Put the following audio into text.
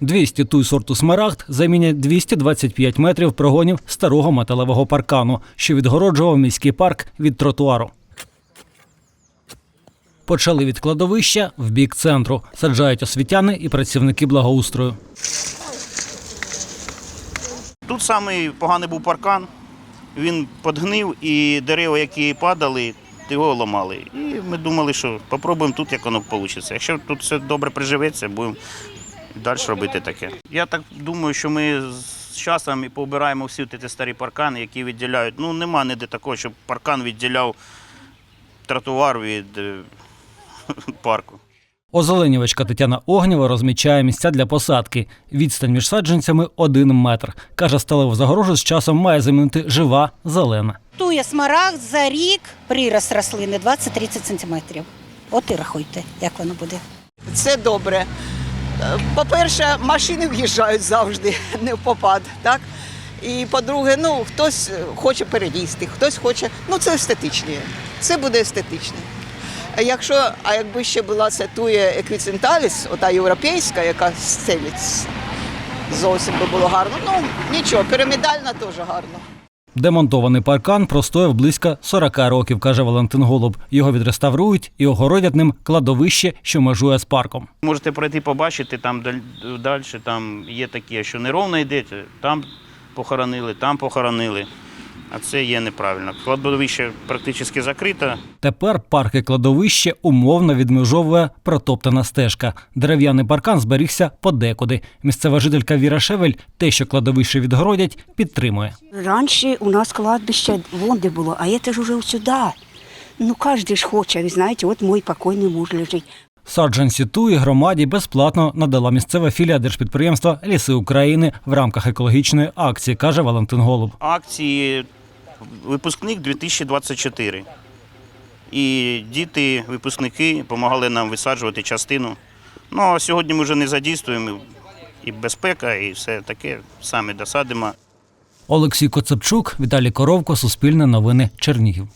200 туй сорту смарагд замінять 225 метрів прогонів старого металевого паркану, що відгороджував міський парк від тротуару. Почали від кладовища в бік центру. Саджають освітяни і працівники благоустрою. Тут самий поганий був паркан, він подгнив і дерева, які падали, його ламали. І ми думали, що спробуємо тут, як воно вийде. Якщо тут все добре приживеться, будемо далі робити таке. Я так думаю, що ми з часом і пообираємо всі ті старі паркани, які відділяють. Ну, нема ніде такого, щоб паркан відділяв тротуар від е, парку. Озеленювачка Тетяна Огнєва розмічає місця для посадки. Відстань між саджанцями один метр. Каже, сталеву загорожу з часом має замінити жива зелена. Тує смарагд за рік прирост рослини 20-30 сантиметрів. От і рахуйте, як воно буде. Це добре. По-перше, машини в'їжджають завжди, не в попад, так? І по-друге, ну хтось хоче переїсти, хтось хоче. Ну це естетичне. Це буде естетичне. А якщо, а якби ще була це тує еквіценталіс, ота європейська, яка стелить, зовсім би було гарно. Ну нічого, пірамідальна теж гарно. Демонтований паркан простояв близько 40 років, каже Валентин Голуб. Його відреставрують і огородять ним кладовище, що межує з парком. Можете пройти побачити, там далі там є таке, що неровно йдете, там похоронили, там похоронили. А це є неправильно. Кладовище практично закрите. Тепер парк і кладовище умовно відмежовує протоптана стежка. Дерев'яний паркан зберігся подекуди. Місцева жителька Віра Шевель те, що кладовище відгородять, підтримує. Раньше у нас кладбище вон де було, а это же уже сюда. Ну, каждый ж хоче, ви знаєте, от мой покойний муж лежить. Саджанці туї громаді безплатно надала місцева філія держпідприємства Ліси України в рамках екологічної акції, каже Валентин Голуб. Акції випускник 2024. І діти, випускники допомагали нам висаджувати частину. Ну а сьогодні ми вже не задійствуємо. І безпека, і все таке саме досадимо. Олексій Коцепчук, Віталій Коровко, Суспільне новини, Чернігів.